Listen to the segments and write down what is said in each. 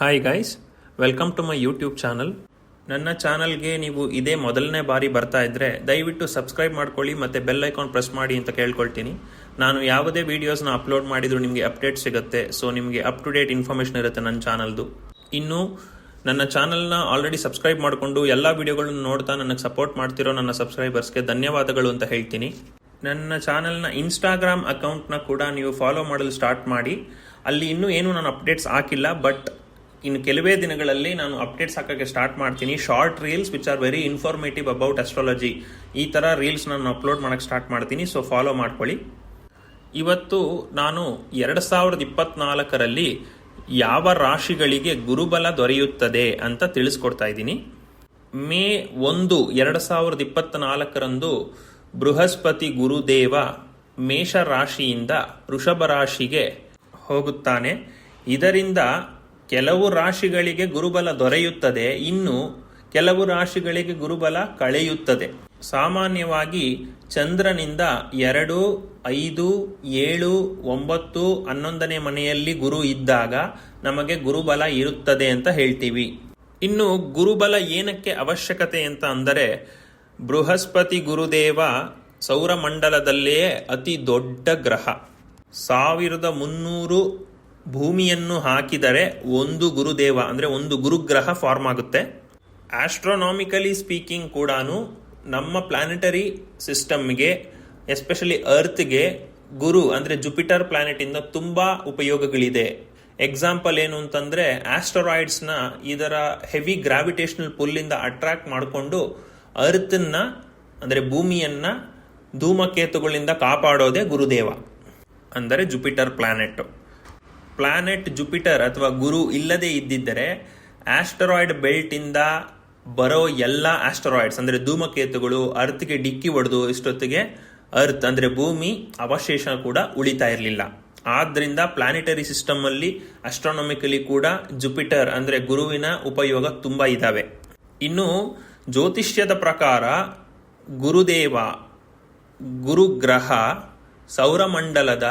Hi guys welcome to my YouTube channel ನನ್ನ ಚಾನಲ್ಗೆ ನೀವು ಇದೇ ಮೊದಲನೇ ಬಾರಿ ಬರ್ತಾ ಇದ್ರೆ ದಯವಿಟ್ಟು ಸಬ್ಸ್ಕ್ರೈಬ್ ಮಾಡ್ಕೊಳ್ಳಿ ಮತ್ತೆ ಬೆಲ್ ಐಕಾನ್ ಪ್ರೆಸ್ ಮಾಡಿ ಅಂತ ಕೇಳ್ಕೊಳ್ತೀನಿ. ನಾನು ಯಾವುದೇ ವೀಡಿಯೋಸ್ನ ಅಪ್ಲೋಡ್ ಮಾಡಿದ್ರು ನಿಮಗೆ ಅಪ್ಡೇಟ್ ಸಿಗುತ್ತೆ ಸೊ ನಿಮಗೆ ಅಪ್ ಟು ಡೇಟ್ ಇನ್ಫಾರ್ಮೇಷನ್ ಇರುತ್ತೆ ನನ್ನ ಚಾನಲ್ದು ಇನ್ನು, ನನ್ನ ಚಾನಲ್ನ ಆಲ್ರೆಡಿ ಸಬ್ಸ್ಕ್ರೈಬ್ ಮಾಡಿಕೊಂಡು ಎಲ್ಲ ವಿಡಿಯೋಗಳನ್ನು ನೋಡ್ತಾ ನನಗೆ ಸಪೋರ್ಟ್ ಮಾಡ್ತಿರೋ ನನ್ನ ಸಬ್ಸ್ಕ್ರೈಬರ್ಸ್ಗೆ ಧನ್ಯವಾದಗಳು ಅಂತ ಹೇಳ್ತೀನಿ. ನನ್ನ ಚಾನಲ್ನ ಇನ್ಸ್ಟಾಗ್ರಾಮ್ ಅಕೌಂಟ್ನ ಕೂಡ ನೀವು ಫಾಲೋ ಮಾಡಲು ಸ್ಟಾರ್ಟ್ ಮಾಡಿ. ಅಲ್ಲಿ ಇನ್ನೂ ಏನು ನಾನು ಅಪ್ಡೇಟ್ಸ್ ಹಾಕಿಲ್ಲ ಬಟ್ ಇನ್ನು ಕೆಲವೇ ದಿನಗಳಲ್ಲಿ ನಾನು ಅಪ್ಡೇಟ್ಸ್ ಹಾಕೋಕ್ಕೆ ಸ್ಟಾರ್ಟ್ ಮಾಡ್ತೀನಿ. Short reels which are very informative about astrology ಈ ಥರ ರೀಲ್ಸ್ ನಾನು ಅಪ್ಲೋಡ್ ಮಾಡೋಕ್ಕೆ ಸ್ಟಾರ್ಟ್ ಮಾಡ್ತೀನಿ ಸೊ ಫಾಲೋ ಮಾಡ್ಕೊಳ್ಳಿ. ಇವತ್ತು ನಾನು ಎರಡು ಸಾವಿರದ ಇಪ್ಪತ್ನಾಲ್ಕರಲ್ಲಿ ಯಾವ ರಾಶಿಗಳಿಗೆ ಗುರುಬಲ ದೊರೆಯುತ್ತದೆ ಅಂತ ತಿಳಿಸ್ಕೊಡ್ತಾ ಇದ್ದೀನಿ. ಮೇ ಒಂದು ಎರಡು ಸಾವಿರದ ಇಪ್ಪತ್ನಾಲ್ಕರಂದು ಬೃಹಸ್ಪತಿ ಗುರುದೇವ ಮೇಷ ರಾಶಿಯಿಂದ ವೃಷಭ ರಾಶಿಗೆ ಹೋಗುತ್ತಾನೆ. ಇದರಿಂದ ಕೆಲವು ರಾಶಿಗಳಿಗೆ ಗುರುಬಲ ದೊರೆಯುತ್ತದೆ, ಇನ್ನು ಕೆಲವು ರಾಶಿಗಳಿಗೆ ಗುರುಬಲ ಕಳೆಯುತ್ತದೆ. ಸಾಮಾನ್ಯವಾಗಿ ಚಂದ್ರನಿಂದ ಎರಡು, ಐದು, ಏಳು, ಒಂಬತ್ತು, ಹನ್ನೊಂದನೇ ಮನೆಯಲ್ಲಿ ಗುರು ಇದ್ದಾಗ ನಮಗೆ ಗುರುಬಲ ಇರುತ್ತದೆ ಅಂತ ಹೇಳ್ತೀವಿ. ಇನ್ನು ಗುರುಬಲ ಏನಕ್ಕೆ ಅವಶ್ಯಕತೆ ಅಂತ ಅಂದರೆ, ಬೃಹಸ್ಪತಿ ಗುರುದೇವ ಸೌರಮಂಡಲದಲ್ಲಿಯೇ ಅತಿ ದೊಡ್ಡ ಗ್ರಹ. ಸಾವಿರದ ಮುನ್ನೂರು ಭೂಮಿಯನ್ನು ಹಾಕಿದರೆ ಒಂದು ಗುರುದೇವ, ಅಂದರೆ ಒಂದು ಗುರುಗ್ರಹ ಫಾರ್ಮ್ ಆಗುತ್ತೆ. ಆಸ್ಟ್ರೋನಾಮಿಕಲಿ ಸ್ಪೀಕಿಂಗ್ ಕೂಡ ನಮ್ಮ ಪ್ಲಾನೆಟರಿ ಸಿಸ್ಟಮ್ಗೆ ಎಸ್ಪೆಷಲಿ ಅರ್ತ್ಗೆ ಗುರು, ಅಂದರೆ ಜುಪಿಟರ್ ಪ್ಲಾನೆಟ್ ಇಂದ ತುಂಬಾ ಉಪಯೋಗಗಳಿದೆ. ಎಕ್ಸಾಂಪಲ್ ಏನು ಅಂತಂದ್ರೆ ಆಸ್ಟರಾಯ್ಡ್ಸ್ನ ಇದರ ಹೆವಿ ಗ್ರಾವಿಟೇಷನಲ್ ಪುಲ್ಲಿಂದ ಅಟ್ರಾಕ್ಟ್ ಮಾಡಿಕೊಂಡು ಅರ್ಥನ್ನ ಅಂದರೆ ಭೂಮಿಯನ್ನು ಧೂಮಕೇತುಗಳಿಂದ ಕಾಪಾಡೋದೇ ಗುರುದೇವ, ಅಂದರೆ ಜುಪಿಟರ್ ಪ್ಲಾನೆಟ್ ಪ್ಲಾನೆಟ್ ಜುಪಿಟರ್ ಅಥವಾ ಗುರು ಇಲ್ಲದೆ ಇದ್ದಿದ್ದರೆ ಆಸ್ಟರಾಯ್ಡ್ ಬೆಲ್ಟಿಂದ ಬರೋ ಎಲ್ಲ ಆಸ್ಟರಾಯ್ಡ್ಸ್, ಅಂದ್ರೆ ಧೂಮಕೇತುಗಳು ಅರ್ತ್ಗೆ ಡಿಕ್ಕಿ ಹೊಡೆದು ಇಷ್ಟೊತ್ತಿಗೆ ಅರ್ತ್, ಅಂದ್ರೆ ಭೂಮಿ, ಅವಶೇಷ ಕೂಡ ಉಳಿತಾ ಇರಲಿಲ್ಲ. ಆದ್ದರಿಂದ ಪ್ಲಾನೆಟರಿ ಸಿಸ್ಟಮ್ ಅಲ್ಲಿ ಅಸ್ಟ್ರಾನಮಿಕಲಿ ಕೂಡ ಜುಪಿಟರ್, ಅಂದ್ರೆ ಗುರುವಿನ ಉಪಯೋಗ ತುಂಬಾ ಇದ್ದಾವೆ ಇನ್ನು ಜ್ಯೋತಿಷ್ಯದ ಪ್ರಕಾರ ಗುರುದೇವ, ಗುರುಗ್ರಹ, ಸೌರಮಂಡಲದ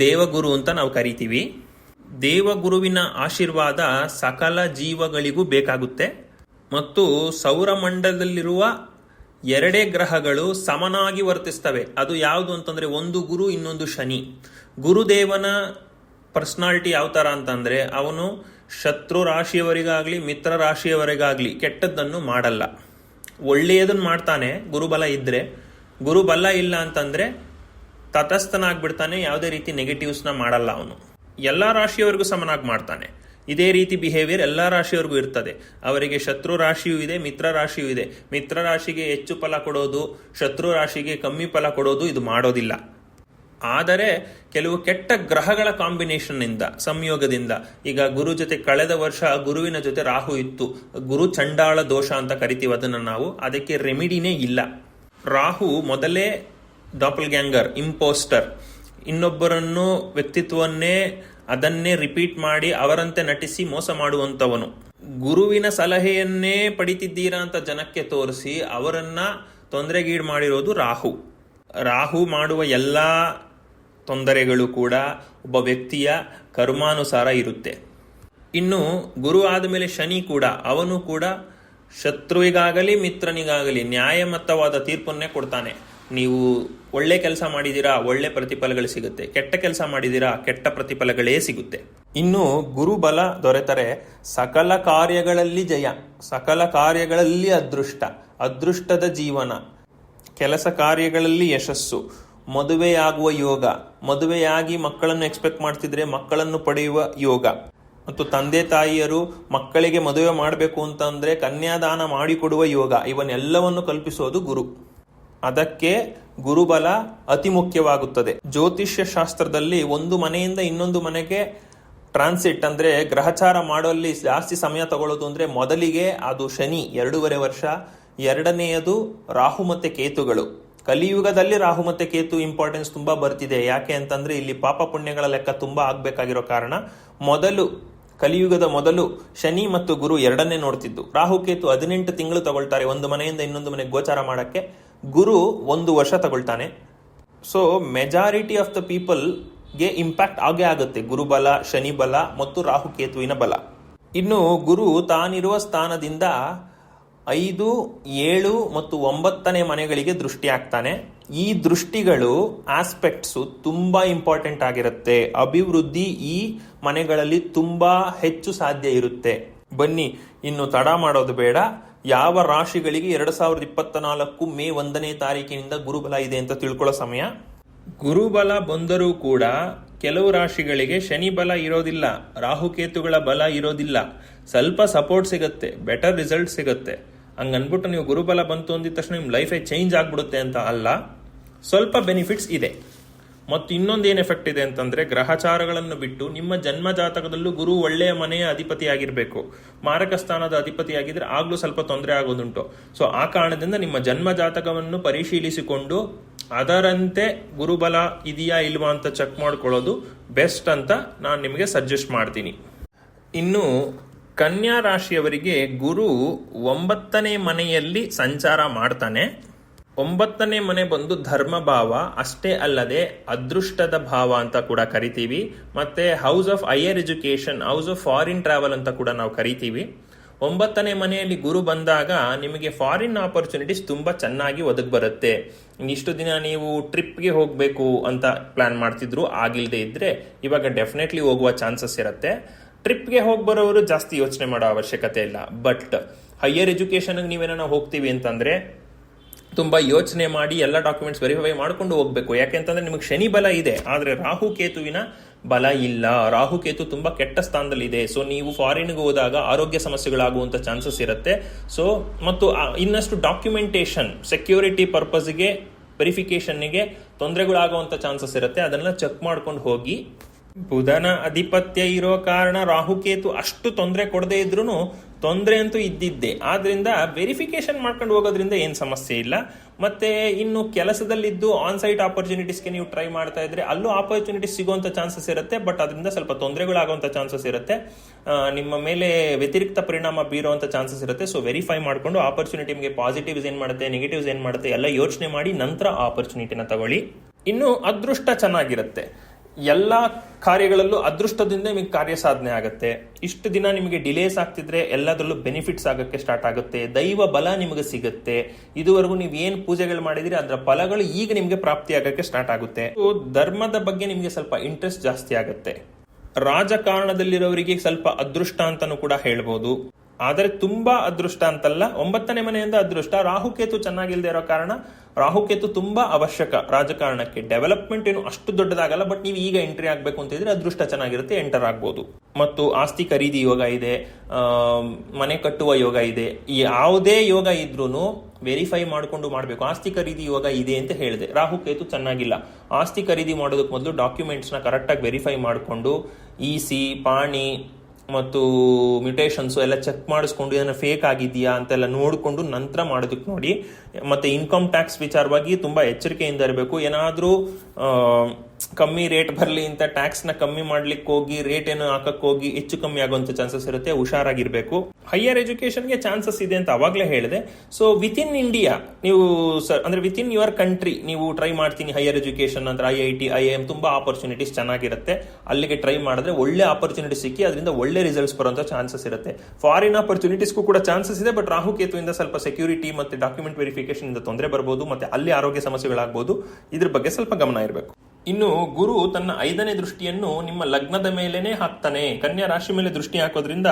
ದೇವಗುರು ಅಂತ ನಾವು ಕರಿತೀವಿ. ದೇವಗುರುವಿನ ಆಶೀರ್ವಾದ ಸಕಲ ಜೀವಗಳಿಗೂ ಬೇಕಾಗುತ್ತೆ. ಮತ್ತು ಸೌರಮಂಡಲದಲ್ಲಿರುವ ಎರಡೇ ಗ್ರಹಗಳು ಸಮನಾಗಿ ವರ್ತಿಸ್ತವೆ. ಅದು ಯಾವುದು ಅಂತಂದ್ರೆ ಒಂದು ಗುರು, ಇನ್ನೊಂದು ಶನಿ. ಗುರುದೇವನ ಪರ್ಸನಾಲಿಟಿ ಯಾವ ಥರ ಅಂತಂದ್ರೆ ಅವನು ಶತ್ರು ರಾಶಿಯವರಿಗಾಗ್ಲಿ, ಮಿತ್ರ ರಾಶಿಯವರಿಗಾಗ್ಲಿ ಕೆಟ್ಟದ್ದನ್ನು ಮಾಡಲ್ಲ. ಒಳ್ಳೆಯದನ್ನು ಮಾಡ್ತಾನೆ, ಗುರುಬಲ ಇದ್ದರೆ ಗುರುಬಲ ಇಲ್ಲ ಅಂತಂದ್ರೆ ತಟಸ್ಥನಾಗ್ಬಿಡ್ತಾನೆ, ಯಾವುದೇ ರೀತಿ ನೆಗೆಟಿವ್ಸ್ನ ಮಾಡಲ್ಲ ಅವನು. ಎಲ್ಲ ರಾಶಿಯವರಿಗೂ ಸಮನಾಗಿ ಮಾಡ್ತಾನೆ. ಇದೇ ರೀತಿ ಬಿಹೇವಿಯರ್ ಎಲ್ಲ ರಾಶಿಯವರಿಗೂ ಇರ್ತದೆ. ಅವರಿಗೆ ಶತ್ರು ರಾಶಿಯೂ ಇದೆ, ಮಿತ್ರ ರಾಶಿಯೂ ಇದೆ. ಮಿತ್ರ ರಾಶಿಗೆ ಹೆಚ್ಚು ಫಲ ಕೊಡೋದು, ಶತ್ರು ರಾಶಿಗೆ ಕಮ್ಮಿ ಫಲ ಕೊಡೋದು ಇದು ಮಾಡೋದಿಲ್ಲ. ಆದರೆ ಕೆಲವು ಕೆಟ್ಟ ಗ್ರಹಗಳ ಕಾಂಬಿನೇಷನ್ ಇಂದ ಸಂಯೋಗದಿಂದ, ಈಗ ಗುರು ಜೊತೆ ಕಳೆದ ವರ್ಷ ಗುರುವಿನ ಜೊತೆ ರಾಹು ಇತ್ತು, ಗುರು ಚಂಡಾಳ ದೋಷ ಅಂತ ಕರಿತೀವಿ ಅದನ್ನು ನಾವು, ಅದಕ್ಕೆ ರೆಮಿಡಿನೇ ಇಲ್ಲ. ರಾಹು ಮೊದಲೇ ಡಾಪಲ್ ಗ್ಯಾಂಗರ್ ಇಂಪೋಸ್ಟರ್ ಇನ್ನೊಬ್ಬರನ್ನು ವ್ಯಕ್ತಿತ್ವವನ್ನೇ, ಅದನ್ನೇ ರಿಪೀಟ್ ಮಾಡಿ ಅವರಂತೆ ನಟಿಸಿ ಮೋಸ ಮಾಡುವಂತವನು ಗುರುವಿನ ಸಲಹೆಯನ್ನೇ ಪಡಿತಿದ್ದೀರಾ ಅಂತ ಜನಕ್ಕೆ ತೋರಿಸಿ ಅವರನ್ನ ತೊಂದರೆಗೀಡು ಮಾಡಿರೋದು ರಾಹು. ರಾಹು ಮಾಡುವ ಎಲ್ಲ ತೊಂದರೆಗಳು ಕೂಡ ಒಬ್ಬ ವ್ಯಕ್ತಿಯ ಕರ್ಮಾನುಸಾರ ಇರುತ್ತೆ. ಇನ್ನು ಗುರು ಆದಮೇಲೆ ಶನಿ ಕೂಡ, ಅವನು ಕೂಡ ಶತ್ರುವಿಗಾಗಲಿ, ಮಿತ್ರನಿಗಾಗಲಿ ನ್ಯಾಯಮತ್ತವಾದ ತೀರ್ಪನ್ನೇ ಕೊಡ್ತಾನೆ. ನೀವು ಒಳ್ಳೆ ಕೆಲಸ ಮಾಡಿದ್ದೀರಾ, ಒಳ್ಳೆ ಪ್ರತಿಫಲಗಳು ಸಿಗುತ್ತೆ. ಕೆಟ್ಟ ಕೆಲಸ ಮಾಡಿದೀರಾ ಕೆಟ್ಟ ಪ್ರತಿಫಲಗಳೇ ಸಿಗುತ್ತೆ. ಇನ್ನು ಗುರುಬಲ ದೊರೆತರೆ ಸಕಲ ಕಾರ್ಯಗಳಲ್ಲಿ ಜಯ, ಸಕಲ ಕಾರ್ಯಗಳಲ್ಲಿ ಅದೃಷ್ಟ, ಅದೃಷ್ಟದ ಜೀವನ, ಕೆಲಸ ಕಾರ್ಯಗಳಲ್ಲಿ ಯಶಸ್ಸು, ಮದುವೆಯಾಗುವ ಯೋಗ, ಮದುವೆಯಾಗಿ ಮಕ್ಕಳನ್ನು ಎಕ್ಸ್ಪೆಕ್ಟ್ ಮಾಡ್ತಿದ್ರೆ ಮಕ್ಕಳನ್ನು ಪಡೆಯುವ ಯೋಗ. ಮತ್ತು ತಂದೆ ತಾಯಿಯರು ಮಕ್ಕಳಿಗೆ ಮದುವೆ ಮಾಡಬೇಕು ಅಂತಂದ್ರೆ ಕನ್ಯಾದಾನ ಮಾಡಿಕೊಡುವ ಯೋಗ, ಇವನ್ನೆಲ್ಲವನ್ನು ಕಲ್ಪಿಸೋದು ಗುರು. ಅದಕ್ಕೆ ಗುರುಬಲ ಅತಿ ಮುಖ್ಯವಾಗುತ್ತದೆ. ಜ್ಯೋತಿಷ್ಯ ಶಾಸ್ತ್ರದಲ್ಲಿ ಒಂದು ಮನೆಯಿಂದ ಇನ್ನೊಂದು ಮನೆಗೆ ಟ್ರಾನ್ಸಿಟ್ ಅಂದ್ರೆ ಗ್ರಹಚಾರ ಮಾಡೋಲ್ಲಿ ಜಾಸ್ತಿ ಸಮಯ ತಗೊಳ್ಳೋದು ಅಂದ್ರೆ ಮೊದಲಿಗೆ ಅದು ಶನಿ, ಎರಡೂವರೆ ವರ್ಷ, ಎರಡನೆಯದು ರಾಹು ಮತ್ತೆ ಕೇತುಗಳು. ಕಲಿಯುಗದಲ್ಲಿ ರಾಹು ಮತ್ತೆ ಕೇತು ಇಂಪಾರ್ಟೆನ್ಸ್ ತುಂಬಾ ಬರ್ತಿದೆ. ಯಾಕೆ ಅಂತಂದ್ರೆ ಇಲ್ಲಿ ಪಾಪ ಪುಣ್ಯಗಳ ಲೆಕ್ಕ ತುಂಬಾ ಆಗ್ಬೇಕಾಗಿರೋ ಕಾರಣ ಮೊದಲು, ಕಲಿಯುಗದ ಮೊದಲು ಶನಿ ಮತ್ತು ಗುರು ಎರಡನ್ನೇ ನೋಡ್ತಿದ್ದು. ರಾಹು ಕೇತು ಹದಿನೆಂಟು ತಿಂಗಳು ತಗೊಳ್ತಾರೆ ಒಂದು ಮನೆಯಿಂದ ಇನ್ನೊಂದು ಮನೆಗೆ ಗೋಚಾರ ಮಾಡಕ್ಕೆ. ಗುರು ಒಂದು ವರ್ಷ ತಗೊಳ್ತಾನೆ. ಸೊ ಮೆಜಾರಿಟಿ ಆಫ್ ದ ಪೀಪಲ್ಗೆ ಇಂಪ್ಯಾಕ್ಟ್ ಆಗೇ ಆಗುತ್ತೆ. ಗುರುಬಲ ಶನಿ ಬಲ ಮತ್ತು ರಾಹು ಕೇತುವಿನ ಬಲ. ಇನ್ನು ಗುರು ತಾನಿರುವ ಸ್ಥಾನದಿಂದ ಐದು, ಏಳು ಮತ್ತು ಒಂಬತ್ತನೇ ಮನೆಗಳಿಗೆ ದೃಷ್ಟಿ ಆಗ್ತಾನೆ. ಈ ದೃಷ್ಟಿಗಳು ಆಸ್ಪೆಕ್ಟ್ಸು ತುಂಬಾ ಇಂಪಾರ್ಟೆಂಟ್ ಆಗಿರುತ್ತೆ. ಅಭಿವೃದ್ಧಿ ಈ ಮನೆಗಳಲ್ಲಿ ತುಂಬಾ ಹೆಚ್ಚು ಸಾಧ್ಯ ಇರುತ್ತೆ. ಬನ್ನಿ, ಇನ್ನು ತಡ ಮಾಡೋದು ಬೇಡ. ಯಾವ ರಾಶಿಗಳಿಗೆ ಎರಡ್ ಸಾವಿರದ ಇಪ್ಪತ್ತ ನಾಲ್ಕು ಮೇ ಒಂದನೇ ತಾರೀಕಿನಿಂದ ಗುರುಬಲ ಇದೆ ಅಂತ ತಿಳ್ಕೊಳ್ಳೋ ಸಮಯ? ಗುರುಬಲ ಬಂದರೂ ಕೂಡ ಕೆಲವು ರಾಶಿಗಳಿಗೆ ಶನಿ ಬಲ ಇರೋದಿಲ್ಲ ರಾಹುಕೇತುಗಳ ಬಲ ಇರೋದಿಲ್ಲ. ಸ್ವಲ್ಪ ಸಪೋರ್ಟ್ ಸಿಗುತ್ತೆ ಬೆಟರ್ ರಿಸಲ್ಟ್ ಸಿಗುತ್ತೆ. ಹಂಗನ್ಬಿಟ್ಟು ನೀವು ಗುರುಬಲ ಬಂತು ಅಂದಿದ ತಕ್ಷಣ ನಿಮ್ಮ ಲೈಫೇ ಚೇಂಜ್ ಆಗ್ಬಿಡುತ್ತೆ ಅಂತ ಅಲ್ಲ, ಸ್ವಲ್ಪ ಬೆನಿಫಿಟ್ಸ್ ಇದೆ. ಮತ್ತು ಇನ್ನೊಂದು ಏನು ಎಫೆಕ್ಟ್ ಇದೆ ಅಂತಂದ್ರೆ ಗ್ರಹಚಾರಗಳನ್ನು ಬಿಟ್ಟು ನಿಮ್ಮ ಜನ್ಮ ಜಾತಕದಲ್ಲೂ ಗುರು ಒಳ್ಳೆಯ ಮನೆಯ ಅಧಿಪತಿ ಆಗಿರಬೇಕು ಮಾರಕ ಸ್ಥಾನದ ಅಧಿಪತಿ ಆಗಿದ್ರೆ ಆಗ್ಲೂ ಸ್ವಲ್ಪ ತೊಂದರೆ ಆಗೋದುಂಟು. ಸೊ ಆ ಕಾರಣದಿಂದ ನಿಮ್ಮ ಜನ್ಮ ಜಾತಕವನ್ನು ಪರಿಶೀಲಿಸಿಕೊಂಡು ಅದರಂತೆ ಗುರುಬಲ ಇದೆಯಾ ಇಲ್ವಾ ಅಂತ ಚೆಕ್ ಮಾಡ್ಕೊಳ್ಳೋದು ಬೆಸ್ಟ್ ಅಂತ ನಾನು ನಿಮಗೆ ಸಜೆಸ್ಟ್ ಮಾಡ್ತೀನಿ. ಇನ್ನು ಕನ್ಯಾ ರಾಶಿಯವರಿಗೆ ಗುರು ಒಂಬತ್ತನೇ ಮನೆಯಲ್ಲಿ ಸಂಚಾರ ಮಾಡ್ತಾನೆ. ಒಂಬತ್ತನೇ ಮನೆ ಬಂದು ಧರ್ಮ ಭಾವ ಅಷ್ಟೇ ಅಲ್ಲದೆ ಅದೃಷ್ಟದ ಭಾವ ಅಂತ ಕೂಡ ಕರಿತೀವಿ. ಮತ್ತೆ house of higher education house of foreign travel ಅಂತ ಕೂಡ ನಾವು ಕರಿತೀವಿ. ಒಂಬತ್ತನೇ ಮನೆಯಲ್ಲಿ ಗುರು ಬಂದಾಗ ನಿಮಗೆ ಫಾರಿನ್ ಆಪರ್ಚುನಿಟೀಸ್ ತುಂಬಾ ಚೆನ್ನಾಗಿ ಒದಗಿ ಬರುತ್ತೆ. ಇಷ್ಟು ದಿನ ನೀವು ಟ್ರಿಪ್ಗೆ ಹೋಗಬೇಕು ಅಂತ ಪ್ಲಾನ್ ಮಾಡ್ತಿದ್ರು ಆಗಿಲ್ಲದೆ ಇದ್ರೆ ಇವಾಗ ಡೆಫಿನೆಟ್ಲಿ ಹೋಗುವ ಚಾನ್ಸಸ್ ಇರುತ್ತೆ. ಟ್ರಿಪ್ಗೆ ಹೋಗಿ ಬರೋರು ಜಾಸ್ತಿ ಯೋಚನೆ ಮಾಡೋ ಅವಶ್ಯಕತೆ ಇಲ್ಲ. ಬಟ್ ಹೈಯರ್ ಎಜುಕೇಶನ್ಗೆ ನೀವೇನೋ ಹೋಗ್ತೀವಿ ಅಂತಂದ್ರೆ ತುಂಬಾ ಯೋಚನೆ ಮಾಡಿ ಎಲ್ಲ ಡಾಕ್ಯುಮೆಂಟ್ಸ್ ವೆರಿಫೈ ಮಾಡ್ಕೊಂಡು ಹೋಗ್ಬೇಕು. ಯಾಕೆಂತಂದ್ರೆ ನಿಮಗೆ ಶನಿ ಬಲ ಇದೆ. ಆದರೆ ರಾಹು ಕೇತುವಿನ ಬಲ ಇಲ್ಲ. ರಾಹು ಕೇತು ತುಂಬಾ ಕೆಟ್ಟ ಸ್ಥಾನದಲ್ಲಿ ಇದೆ ಸೊ ನೀವು ಫಾರಿನ್ಗೆ ಹೋದಾಗ ಆರೋಗ್ಯ ಸಮಸ್ಯೆಗಳಾಗುವಂಥ ಚಾನ್ಸಸ್ ಇರುತ್ತೆ. ಸೊ ಮತ್ತು ಇನ್ನಷ್ಟು ಡಾಕ್ಯುಮೆಂಟೇಷನ್ ಸೆಕ್ಯೂರಿಟಿ ಪರ್ಪಸ್ಗೆ ವೆರಿಫಿಕೇಶನ್ಗೆ ತೊಂದರೆಗಳಾಗುವಂಥ ಚಾನ್ಸಸ್ ಇರುತ್ತೆ. ಅದನ್ನ ಚೆಕ್ ಮಾಡ್ಕೊಂಡು ಹೋಗಿ ಬುಧನ ಅಧಿಪತ್ಯ ಇರೋ ಕಾರಣ ರಾಹುಕೇತು ಅಷ್ಟು ತೊಂದರೆ ಕೊಡದೇ ಇದ್ರೂ ತೊಂದರೆ ಅಂತೂ ಇದ್ದಿದ್ದೆ. ಆದ್ರಿಂದ ವೆರಿಫಿಕೇಶನ್ ಮಾಡ್ಕೊಂಡು ಹೋಗೋದ್ರಿಂದ ಏನು ಸಮಸ್ಯೆ ಇಲ್ಲ. ಮತ್ತೆ ಇನ್ನು ಕೆಲಸದಲ್ಲಿದ್ದು ಆನ್ ಸೈಟ್ ಆಪರ್ಚುನಿಟೀಸ್ಗೆ ನೀವು ಟ್ರೈ ಮಾಡ್ತಾ ಇದ್ರೆ ಅಲ್ಲೂ ಆಪರ್ಚುನಿಟೀಸ್ ಸಿಗುವಂತ ಚಾನ್ಸಸ್ ಇರುತ್ತೆ ಬಟ್ ಅದರಿಂದ ಸ್ವಲ್ಪ ತೊಂದರೆಗಳಾಗುವಂತ ಚಾನ್ಸಸ್ ಇರುತ್ತೆ. ನಿಮ್ಮ ಮೇಲೆ ವ್ಯತಿರಿಕ್ತ ಪರಿಣಾಮ ಬೀರುವಂತ ಚಾನ್ಸಸ್ ಇರುತ್ತೆ. ಸೊ ವೆರಿಫೈ ಮಾಡಿಕೊಂಡು ಆಪರ್ಚುನಿಟಿ ನಿಮಗೆ ಪಾಸಿಟಿವ್ಸ್ ಏನು ಮಾಡುತ್ತೆ ನೆಗೆಟಿವ್ಸ್ ಏನು ಮಾಡುತ್ತೆ ಎಲ್ಲ ಯೋಚನೆ ಮಾಡಿ ನಂತರ ಆಪರ್ಚುನಿಟಿನ ತಗೊಳ್ಳಿ. ಇನ್ನು ಅದೃಷ್ಟ ಚೆನ್ನಾಗಿರುತ್ತೆ. ಎಲ್ಲ ಕಾರ್ಯಗಳಲ್ಲೂ ಅದೃಷ್ಟದಿಂದ ನಿಮಗೆ ಕಾರ್ಯ ಸಾಧನೆ ಆಗುತ್ತೆ. ಇಷ್ಟು ದಿನ ನಿಮಗೆ ಡಿಲೇಸ್ ಆಗ್ತಿದ್ರೆ ಎಲ್ಲದರಲ್ಲೂ ಬೆನಿಫಿಟ್ಸ್ ಆಗಕ್ಕೆ ಸ್ಟಾರ್ಟ್ ಆಗುತ್ತೆ. ದೈವ ಬಲ ನಿಮಗೆ ಸಿಗುತ್ತೆ. ಇದುವರೆಗೂ ನೀವು ಏನ್ ಪೂಜೆಗಳು ಮಾಡಿದಿರಿ, ಅದರ ಫಲಗಳು ಈಗ ನಿಮಗೆ ಪ್ರಾಪ್ತಿ ಆಗಕ್ಕೆ ಸ್ಟಾರ್ಟ್ ಆಗುತ್ತೆ. ಧರ್ಮದ ಬಗ್ಗೆ ನಿಮಗೆ ಸ್ವಲ್ಪ ಇಂಟ್ರೆಸ್ಟ್ ಜಾಸ್ತಿ ಆಗುತ್ತೆ. ರಾಜಕಾರಣದಲ್ಲಿರೋರಿಗೆ ಸ್ವಲ್ಪ ಅದೃಷ್ಟ ಅಂತಾನು ಕೂಡ ಹೇಳ್ಬೋದು. ಆದರೆ ತುಂಬಾ ಅದೃಷ್ಟ ಅಂತಲ್ಲ. ಒಂಬತ್ತನೇ ಮನೆಯಿಂದ ಅದೃಷ್ಟ. ರಾಹುಕೇತು ಚೆನ್ನಾಗಿಲ್ದೇ ಇರೋ ಕಾರಣ ರಾಹುಕೇತು ತುಂಬಾ ಅವಶ್ಯಕ ರಾಜಕಾರಣಕ್ಕೆ. ಡೆವಲಪ್ಮೆಂಟ್ ಏನು ಅಷ್ಟು ದೊಡ್ಡದಾಗಲ್ಲ ಬಟ್ ನೀವು ಈಗ ಎಂಟ್ರಿ ಆಗಬೇಕು ಅಂತ ಹೇಳಿದ್ರೆ ಅದೃಷ್ಟ ಚೆನ್ನಾಗಿರುತ್ತೆ ಎಂಟರ್ ಆಗ್ಬೋದು. ಮತ್ತು ಆಸ್ತಿ ಖರೀದಿ ಯೋಗ ಇದೆ ಮನೆ ಕಟ್ಟುವ ಯೋಗ ಇದೆ. ಯಾವುದೇ ಯೋಗ ಇದ್ರೂ ವೆರಿಫೈ ಮಾಡಿಕೊಂಡು ಮಾಡಬೇಕು. ಆಸ್ತಿ ಖರೀದಿ ಯೋಗ ಇದೆ ಅಂತ ಹೇಳಿದೆ. ರಾಹುಕೇತು ಚೆನ್ನಾಗಿಲ್ಲ. ಆಸ್ತಿ ಖರೀದಿ ಮಾಡೋದಕ್ಕೆ ಮೊದಲು ಡಾಕ್ಯುಮೆಂಟ್ಸ್ನ ಕರೆಕ್ಟಾಗಿ ವೆರಿಫೈ ಮಾಡಿಕೊಂಡು ಇ ಸಿ ಪಾಣಿ ಮತ್ತು ಮ್ಯೂಟೇಷನ್ಸ್ ಎಲ್ಲ ಚೆಕ್ ಮಾಡಿಸ್ಕೊಂಡು ಇದನ್ನ ಫೇಕ್ ಆಗಿದೆಯಾ ಅಂತೆಲ್ಲ ನೋಡಿಕೊಂಡು ನಂತರ ಮಾಡೋದಕ್ಕೆ ನೋಡಿ. ಮತ್ತೆ ಇನ್ಕಮ್ ಟ್ಯಾಕ್ಸ್ ವಿಚಾರವಾಗಿ ತುಂಬಾ ಎಚ್ಚರಿಕೆಯಿಂದ ಇರಬೇಕು. ಏನಾದರೂ ಕಮ್ಮಿ ರೇಟ್ ಬರಲಿ ಅಂತ ಟ್ಯಾಕ್ಸ್ನ ಕಮ್ಮಿ ಮಾಡ್ಲಿಕ್ಕೆ ಹೋಗಿ ರೇಟ್ ಏನು ಹಾಕಕ್ ಹೋಗಿ ಹೆಚ್ಚು ಕಮ್ಮಿ ಆಗುವಂತ ಚಾನ್ಸಸ್ ಇರುತ್ತೆ, ಹುಷಾರಾಗಿರ್ಬೇಕು. ಹೈಯರ್ ಎಜುಕೇಶನ್ಗೆ ಚಾನ್ಸಸ್ ಇದೆ ಅಂತ ಅವಾಗಲೇ ಹೇಳಿದೆ. ಸೊ ವಿತ್ ಇನ್ ಇಂಡಿಯಾ ನೀವು ಸರ್ ಅಂದ್ರೆ ವಿತ್ ಇನ್ ಯುವರ್ ಕಂಟ್ರಿ ನೀವು ಟ್ರೈ ಮಾಡ್ತೀನಿ ಹೈಯರ್ ಎಜುಕೇಶನ್ ಅಂದ್ರೆ I I T I M ತುಂಬಾ ಆಪರ್ಚುನಿಟೀಸ್ ಚೆನ್ನಾಗಿರುತ್ತೆ. ಅಲ್ಲಿಗೆ ಟ್ರೈ ಮಾಡಿದ್ರೆ ಒಳ್ಳೆ ಆಪರ್ಚುನಿಟಿ ಸಿಕ್ಕಿ, ಅದರಿಂದ ಒಳ್ಳೆ ರಿಸಲ್ಟ್ಸ್ ಬರುವಂತ ಚಾನ್ಸಸ್ ಇರುತ್ತೆ. ಫಾರಿನ್ ಆಪರ್ಚುನಿಟೀಸ್ಗೂ ಕೂಡ ಚಾನ್ಸಸ್ ಇದೆ ಬಟ್ ರಾಹುಕೇತುವಿಂದ ಸ್ವಲ್ಪ ಸೆಕ್ಯೂರಿಟಿ ಮತ್ತೆ ಡಾಕ್ಯುಮೆಂಟ್ ವೆರಿಫಿಕೇಶನ್ ಇಂದ ತೊಂದರೆ ಬರ್ಬೋದು, ಮತ್ತೆ ಅಲ್ಲಿ ಆರೋಗ್ಯ ಸಮಸ್ಯೆಗಳಾಗಬಹುದು ಇದ್ರ ಬಗ್ಗೆ ಸ್ವಲ್ಪ ಗಮನ ಇರಬೇಕು. ಇನ್ನು ಗುರು ತನ್ನ ಐದನೇ ದೃಷ್ಟಿಯನ್ನು ನಿಮ್ಮ ಲಗ್ನದ ಮೇಲೇನೆ ಹಾಕ್ತಾನೆ. ಕನ್ಯಾ ರಾಶಿ ಮೇಲೆ ದೃಷ್ಟಿ ಹಾಕೋದ್ರಿಂದ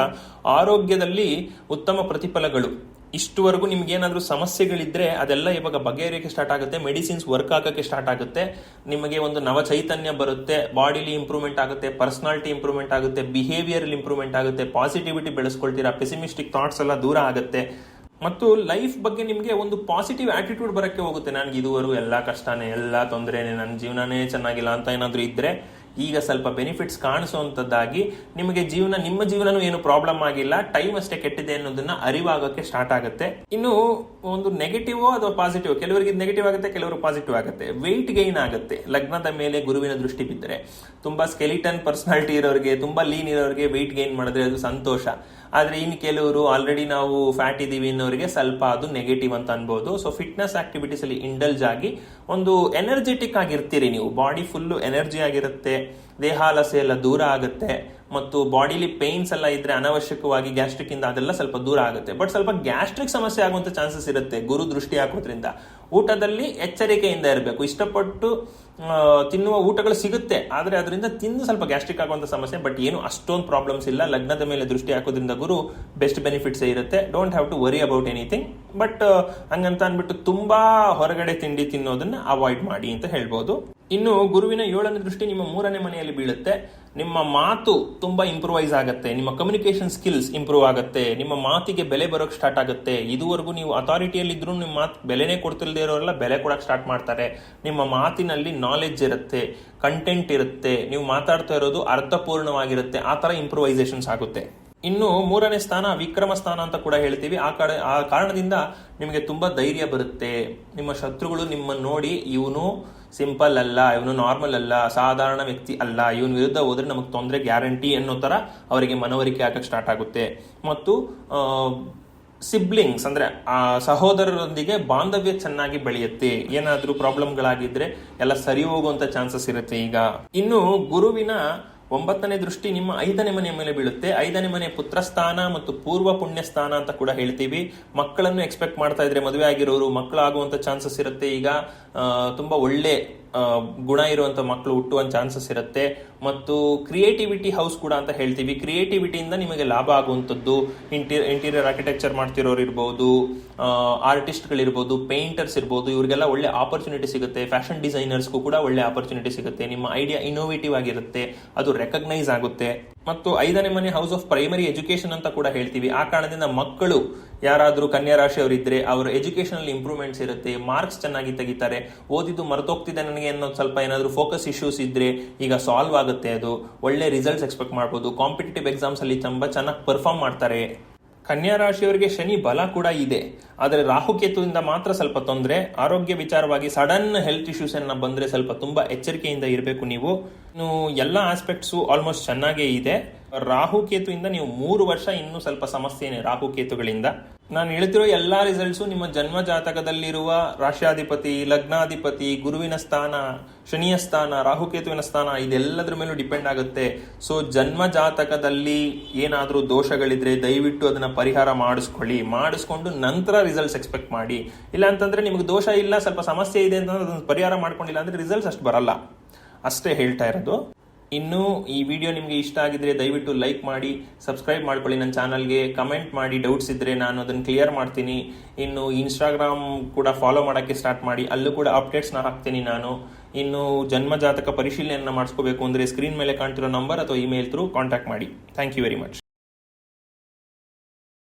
ಆರೋಗ್ಯದಲ್ಲಿ ಉತ್ತಮ ಪ್ರತಿಫಲಗಳು. ಇಷ್ಟುವರೆಗೂ ನಿಮ್ಗೆ ಏನಾದರೂ ಸಮಸ್ಯೆಗಳಿದ್ರೆ ಅದೆಲ್ಲ ಇವಾಗ ಬಗೆಹರಿಯಕ್ಕೆ ಸ್ಟಾರ್ಟ್ ಆಗುತ್ತೆ ಮೆಡಿಸಿನ್ಸ್ ವರ್ಕ್ ಆಗೋಕ್ಕೆ ಸ್ಟಾರ್ಟ್ ಆಗುತ್ತೆ. ನಿಮಗೆ ಒಂದು ನವ ಚೈತನ್ಯ ಬರುತ್ತೆ ಬಾಡಿಲಿ ಇಂಪ್ರೂವ್ಮೆಂಟ್ ಆಗುತ್ತೆ ಪರ್ಸನಾಲಿಟಿ ಇಂಪ್ರೂವ್ಮೆಂಟ್ ಆಗುತ್ತೆ ಬಿಹೇವಿಯರ್ ಇಂಪ್ರೂವ್ಮೆಂಟ್ ಆಗುತ್ತೆ ಪಾಸಿಟಿವಿಟಿ ಬೆಳೆಸ್ಕೊಳ್ತೀರಾ ಪೆಸಿಮಿಸ್ಟಿಕ್ ಥಾಟ್ಸ್ ಎಲ್ಲ ದೂರ ಆಗುತ್ತೆ. ಮತ್ತು ಲೈಫ್ ಬಗ್ಗೆ ನಿಮಗೆ ಒಂದು ಪಾಸಿಟಿವ್ ಆಟಿಟ್ಯೂಡ್ ಬರಕ್ಕೆ ಹೋಗುತ್ತೆ. ನನಗೆ ಇದುವರೆಗೂ ಎಲ್ಲ ಕಷ್ಟನೇ, ಎಲ್ಲ ತೊಂದರೆನೆ ನನ್ನ ಜೀವನನೇ ಚೆನ್ನಾಗಿಲ್ಲ ಅಂತ ಏನಾದರೂ ಇದ್ರೆ ಈಗ ಸ್ವಲ್ಪ ಬೆನಿಫಿಟ್ಸ್ ಕಾಣಿಸುವಂತದ್ದಾಗಿ ನಿಮಗೆ ಜೀವನ, ನಿಮ್ಮ ಜೀವನನೂ ಏನು ಪ್ರಾಬ್ಲಮ್ ಆಗಿಲ್ಲ. ಟೈಮ್ ಅಷ್ಟೇ ಕೆಟ್ಟಿದೆ ಅನ್ನೋದನ್ನ ಅರಿವಾಗಕ್ಕೆ ಸ್ಟಾರ್ಟ್ ಆಗುತ್ತೆ. ಇನ್ನು ಒಂದು ನೆಗೆಟಿವ್ ಅಥವಾ ಪಾಸಿಟಿವ್ ಕೆಲವರಿಗೆ ನೆಗೆಟಿವ್ ಆಗುತ್ತೆ, ಕೆಲವರು ಪಾಸಿಟಿವ್ ಆಗುತ್ತೆ. ವೆಯ್ಟ್ ಗೈನ್ ಆಗುತ್ತೆ. ಲಗ್ನದ ಮೇಲೆ ಗುರುವಿನ ದೃಷ್ಟಿ ಬಿದ್ದರೆ. ತುಂಬಾ ಸ್ಕೆಲಿಟನ್ ಪರ್ಸನಾಲಿಟಿ ಇರೋರಿಗೆ, ತುಂಬಾ ಲೀನ್ ಇರೋರಿಗೆ ವೆಯ್ಟ್ ಗೈನ್ ಮಾಡಿದ್ರೆ ಅದು ಸಂತೋಷ. ಆದ್ರೆ ಇನ್ನು ಕೆಲವರು ಆಲ್ರೆಡಿ ನಾವು ಫ್ಯಾಟ್ ಇದೀವಿ ಅನ್ನೋರಿಗೆ ಸ್ವಲ್ಪ ಅದು ನೆಗೆಟಿವ್ ಅಂತ ಅನ್ಬೋದು. ಸೊ ಫಿಟ್ನೆಸ್ ಆಕ್ಟಿವಿಟೀಸ್ ಅಲ್ಲಿ ಇಂಡಲ್ಜ್ ಆಗಿ ಒಂದು ಎನರ್ಜೆಟಿಕ್ ಆಗಿರ್ತೀರಿ ನೀವು. ಬಾಡಿ ಫುಲ್ ಎನರ್ಜಿ ಆಗಿರುತ್ತೆ, ದೇಹಾಲಸೆ ಎಲ್ಲ ದೂರ ಆಗುತ್ತೆ, ಮತ್ತು ಬಾಡಿಲಿ ಪೇನ್ಸ್ ಎಲ್ಲ ಇದ್ರೆ ಅನವಶ್ಯಕವಾಗಿ ಗ್ಯಾಸ್ಟ್ರಿಕ್ ಇಂದ ಅದೆಲ್ಲ ಸ್ವಲ್ಪ ದೂರ ಆಗುತ್ತೆ. ಬಟ್ ಸ್ವಲ್ಪ ಗ್ಯಾಸ್ಟ್ರಿಕ್ ಸಮಸ್ಯೆ ಆಗುವಂತ ಚಾನ್ಸಸ್ ಇರುತ್ತೆ ಗುರು ದೃಷ್ಟಿ ಹಾಕೋದ್ರಿಂದ. ಊಟದಲ್ಲಿ ಎಚ್ಚರಿಕೆಯಿಂದ ಇರಬೇಕು. ಇಷ್ಟಪಟ್ಟು ತಿನ್ನುವ ಊಟಗಳು ಸಿಗುತ್ತೆ. ಆದರೆ ಅದರಿಂದ ತಿಂದು ಸ್ವಲ್ಪ ಗ್ಯಾಸ್ಟ್ರಿಕ್ ಆಗುವಂಥ ಸಮಸ್ಯೆ, ಬಟ್ ಏನು ಅಷ್ಟೊಂದು ಪ್ರಾಬ್ಲಮ್ಸ್ ಇಲ್ಲ. ಲಗ್ನದ ಮೇಲೆ ದೃಷ್ಟಿ ಹಾಕೋದ್ರಿಂದ ಗುರು ಬೆಸ್ಟ್ ಬೆನಿಫಿಟ್ಸೇ ಇರುತ್ತೆ. Don't have to worry about anything but ಹಂಗಂತ ಅಂದ್ಬಿಟ್ಟು ತುಂಬಾ ಹೊರಗಡೆ ತಿಂಡಿ ತಿನ್ನೋದನ್ನ ಅವಾಯ್ಡ್ ಮಾಡಿ ಅಂತ ಹೇಳ್ಬೋದು. ಇನ್ನು ಗುರುವಿನ ಏಳನೇ ದೃಷ್ಟಿ ನಿಮ್ಮ ಮೂರನೇ ಮನೆಯಲ್ಲಿ ಬೀಳುತ್ತೆ. ನಿಮ್ಮ ಮಾತು ತುಂಬಾ ಇಂಪ್ರೂವೈಸ್ ಆಗುತ್ತೆ. ನಿಮ್ಮ ಕಮ್ಯುನಿಕೇಶನ್ ಸ್ಕಿಲ್ಸ್ ಇಂಪ್ರೂವ್ ಆಗುತ್ತೆ. ನಿಮ್ಮ ಮಾತಿಗೆ ಬೆಲೆ ಬರೋಕ್ ಸ್ಟಾರ್ಟ್ ಆಗುತ್ತೆ. ಇದುವರೆಗೂ ನೀವು ಅಥಾರಿಟಿಯಲ್ಲಿ ಇದ್ರೂ ನಿಮ್ಮ ಮಾತು ಬೆಲೆನೇ ಕೊಡ್ತಿಲ್ಲದೆ ಇರೋರೆಲ್ಲ ಬೆಲೆ ಕೊಡೋಕೆ ಸ್ಟಾರ್ಟ್ ಮಾಡ್ತಾರೆ. ನಿಮ್ಮ ಮಾತಿನಲ್ಲಿ ನಾಲೆಡ್ಜ್ ಇರುತ್ತೆ ಕಂಟೆಂಟ್ ಇರುತ್ತೆ, ನೀವು ಮಾತಾಡ್ತಾ ಇರೋದು ಅರ್ಥಪೂರ್ಣವಾಗಿರುತ್ತೆ, ಆ ಥರ ಇಂಪ್ರೂವೈಸೇಷನ್ಸ್ ಆಗುತ್ತೆ. ಇನ್ನು ಮೂರನೇ ಸ್ಥಾನ ವಿಕ್ರಮ ಸ್ಥಾನ ಅಂತ ಕೂಡ ಹೇಳ್ತೀವಿ. ಆ ಕಡೆ, ಆ ಕಾರಣದಿಂದ ನಿಮಗೆ ತುಂಬಾ ಧೈರ್ಯ ಬರುತ್ತೆ. ನಿಮ್ಮ ಶತ್ರುಗಳು ನಿಮ್ಮನ್ನು ನೋಡಿ ಇವನು ಸಿಂಪಲ್ ಅಲ್ಲ, ಇವನು ನಾರ್ಮಲ್ ಅಲ್ಲ, ಸಾಧಾರಣ ವ್ಯಕ್ತಿ ಅಲ್ಲ, ಇವನ್ ವಿರುದ್ಧ ಹೋದ್ರೆ ನಮಗೆ ತೊಂದರೆ ಗ್ಯಾರಂಟಿ ಅನ್ನೋ ಥರ ಅವರಿಗೆ ಮನವರಿಕೆ ಆಗಕ್ಕೆ ಸ್ಟಾರ್ಟ್ ಆಗುತ್ತೆ. ಮತ್ತು ಸಿಬ್ಲಿಂಗ್ಸ್, ಅಂದ್ರೆ, ಆ, ಸಹೋದರರೊಂದಿಗೆ ಬಾಂಧವ್ಯ ಚೆನ್ನಾಗಿ ಬೆಳೆಯುತ್ತೆ, ಏನಾದರೂ ಪ್ರಾಬ್ಲಮ್ಗಳಾಗಿದ್ದರೆ ಎಲ್ಲ ಸರಿ ಹೋಗುವಂಥ ಚಾನ್ಸಸ್ ಇರುತ್ತೆ ಈಗ. ಇನ್ನು ಗುರುವಿನ ಒಂಬತ್ತನೇ ದೃಷ್ಟಿ ನಿಮ್ಮ ಐದನೇ ಮನೆಯ ಮೇಲೆ ಬೀಳುತ್ತೆ. ಐದನೇ ಮನೆ ಪುತ್ರಸ್ಥಾನ ಮತ್ತು ಪೂರ್ವ ಪುಣ್ಯ ಸ್ಥಾನ ಅಂತ ಕೂಡ ಹೇಳ್ತೀವಿ. ಮಕ್ಕಳನ್ನು ಎಕ್ಸ್ಪೆಕ್ಟ್ ಮಾಡ್ತಾ ಇದ್ರೆ ಮದುವೆ ಆಗಿರೋರು ಮಕ್ಕಳಾಗುವಂತ ಚಾನ್ಸಸ್ ಇರುತ್ತೆ ಈಗ. ತುಂಬಾ ಒಳ್ಳೆ ಗುಣ ಇರುವಂತ ಮಕ್ಕಳು ಹುಟ್ಟುವ ಚಾನ್ಸಸ್ ಇರುತ್ತೆ. ಮತ್ತು ಕ್ರಿಯೇಟಿವಿಟಿ ಹೌಸ್ ಕೂಡ ಅಂತ ಹೇಳ್ತೀವಿ. ಕ್ರಿಯೇಟಿವಿಟಿಯಿಂದ ನಿಮಗೆ ಲಾಭ ಆಗುವಂಥದ್ದು. ಇಂಟೀರಿಯರ್ ಇಂಟೀರಿಯರ್ ಆರ್ಕಿಟೆಕ್ಚರ್ ಮಾಡ್ತಿರೋರು ಇರ್ಬೋದು ಆರ್ಟಿಸ್ಟ್ಗಳಿರ್ಬೋದು ಪೇಂಟರ್ಸ್ ಇರ್ಬೋದು ಇವರಿಗೆಲ್ಲ ಒಳ್ಳೆ ಆಪರ್ಚುನಿಟಿ ಸಿಗುತ್ತೆ. ಫ್ಯಾಷನ್ ಡಿಸೈನರ್ಸ್ಗೂ ಕೂಡ ಒಳ್ಳೆ ಆಪರ್ಚುನಿಟಿ ಸಿಗುತ್ತೆ. ನಿಮ್ಮ ಐಡಿಯಾ ಇನೋವೇಟಿವ್ ಆಗಿರುತ್ತೆ. ಅದು ರೆಕಗ್ನೈಸ್ ಆಗುತ್ತೆ. ಮತ್ತು ಐದನೇ ಮನೆ ಹೌಸ್ ಆಫ್ ಪ್ರೈಮರಿ ಎಜುಕೇಶನ್ ಅಂತ ಕೂಡ ಹೇಳ್ತೀವಿ. ಆ ಕಾರಣದಿಂದ ಮಕ್ಕಳು ಯಾರಾದರೂ ಕನ್ಯಾ ರಾಶಿಯವರಿದ್ರೆ ಅವರ ಎಜುಕೇಷನಲ್ಲಿ ಇಂಪ್ರೂವ್ಮೆಂಟ್ಸ್ ಇರುತ್ತೆ ಮಾರ್ಕ್ಸ್ ಚೆನ್ನಾಗಿ ತೆಗಿತಾರೆ. ಓದಿದ್ದು ಮರೆತೋಗ್ತಿದೆ ನನಗೆ ಅನ್ನೋದು ಸ್ವಲ್ಪ ಏನಾದರೂ ಫೋಕಸ್ ಇಶ್ಯೂಸ್ ಇದ್ರೆ ಈಗ ಸಾಲ್ವ್ ಆಗುತ್ತೆ ಅದು. ಒಳ್ಳೆ ರಿಸಲ್ಟ್ಸ್ ಎಕ್ಸ್ಪೆಕ್ಟ್ ಮಾಡ್ಬೋದು. ಕಾಂಪಿಟೇಟಿವ್ ಎಕ್ಸಾಮ್ಸ್ ಅಲ್ಲಿ ತುಂಬಾ ಚೆನ್ನಾಗಿ ಪರ್ಫಾರ್ಮ್ ಮಾಡ್ತಾರೆ. ಕನ್ಯಾ ರಾಶಿಯವರಿಗೆ ಶನಿ ಬಲ ಕೂಡ ಇದೆ. ಆದರೆ ರಾಹುಕೇತುವಿಂದ ಮಾತ್ರ ಸ್ವಲ್ಪ ತೊಂದರೆ. ಆರೋಗ್ಯ ವಿಚಾರವಾಗಿ ಸಡನ್ ಹೆಲ್ತ್ ಇಶ್ಯೂಸ್ ಅನ್ನ ಬಂದ್ರೆ ಸ್ವಲ್ಪ ತುಂಬಾ ಎಚ್ಚರಿಕೆಯಿಂದ ಇರಬೇಕು ನೀವು. ಎಲ್ಲ ಆಸ್ಪೆಕ್ಟ್ಸು ಆಲ್ಮೋಸ್ಟ್ ಚೆನ್ನಾಗೇ ಇದೆ. ರಾಹುಕೇತುವಿಂದ ನೀವು ಮೂರು ವರ್ಷ ಇನ್ನೂ ಸ್ವಲ್ಪ ಸಮಸ್ಯೆನೆ ರಾಹುಕೇತುಗಳಿಂದ ನಾನು ಹೇಳ್ತಿರೋ ಎಲ್ಲಾ ರಿಸಲ್ಟ್ಸು ನಿಮ್ಮ ಜನ್ಮ ಜಾತಕದಲ್ಲಿರುವ ರಾಶ್ಯಾಧಿಪತಿ ಲಗ್ನಾಧಿಪತಿ, ಗುರುವಿನ ಸ್ಥಾನ, ಶನಿಯ ಸ್ಥಾನ, ರಾಹುಕೇತುವಿನ ಸ್ಥಾನ, ಇದೆಲ್ಲದ್ರ ಮೇಲೂ ಡಿಪೆಂಡ್ ಆಗುತ್ತೆ. ಸೊ ಜನ್ಮ ಜಾತಕದಲ್ಲಿ ಏನಾದರೂ ದೋಷಗಳಿದ್ರೆ ದಯವಿಟ್ಟು ಅದನ್ನ ಪರಿಹಾರ ಮಾಡಿಸ್ಕೊಳ್ಳಿ. ಮಾಡಿಸ್ಕೊಂಡು ನಂತರ ರಿಸಲ್ಟ್ಸ್ ಎಕ್ಸ್ಪೆಕ್ಟ್ ಮಾಡಿ. ಇಲ್ಲ ಅಂತಂದ್ರೆ ನಿಮಗೆ ದೋಷ ಇಲ್ಲ, ಸ್ವಲ್ಪ ಸಮಸ್ಯೆ ಇದೆ ಅಂತಂದ್ರೆ ಅದನ್ನ ಪರಿಹಾರ ಮಾಡ್ಕೊಂಡಿಲ್ಲ ಅಂದ್ರೆ ರಿಸಲ್ಟ್ಸ್ ಅಷ್ಟು ಬರಲ್ಲ. ಅಷ್ಟೇ ಹೇಳ್ತಾ ಇರೋದು. ಇನ್ನು ಈ ವಿಡಿಯೋ ನಿಮಗೆ ಇಷ್ಟ ಆಗಿದ್ರೆ ದಯವಿಟ್ಟು ಲೈಕ್ ಮಾಡಿ, ಸಬ್ಸ್ಕ್ರೈಬ್ ಮಾಡ್ಕೊಳ್ಳಿ ನನ್ನ ಚಾನಲ್ಗೆ. ಕಮೆಂಟ್ ಮಾಡಿ ಡೌಟ್ಸ್ ಇದ್ರೆ ನಾನು ಅದನ್ನು ಕ್ಲಿಯರ್ ಮಾಡ್ತೀನಿ. ಇನ್ನು ಇನ್ಸ್ಟಾಗ್ರಾಮ್ ಕೂಡ ಫಾಲೋ ಮಾಡೋಕ್ಕೆ ಸ್ಟಾರ್ಟ್ ಮಾಡಿ. ಅಲ್ಲೂ ಕೂಡ ಅಪ್ಡೇಟ್ಸ್ನ ಹಾಕ್ತೀನಿ ನಾನು. ಇನ್ನು ಜನ್ಮ ಜಾತಕ ಪರಿಶೀಲನೆಯನ್ನು ಮಾಡಿಸ್ಕೋಬೇಕು ಅಂದರೆ ಸ್ಕ್ರೀನ್ ಮೇಲೆ ಕಾಣ್ತಿರೋ ನಂಬರ್ ಅಥವಾ ಇಮೇಲ್ ಥ್ರೂ ಕಾಂಟ್ಯಾಕ್ಟ್ ಮಾಡಿ. Thank you very much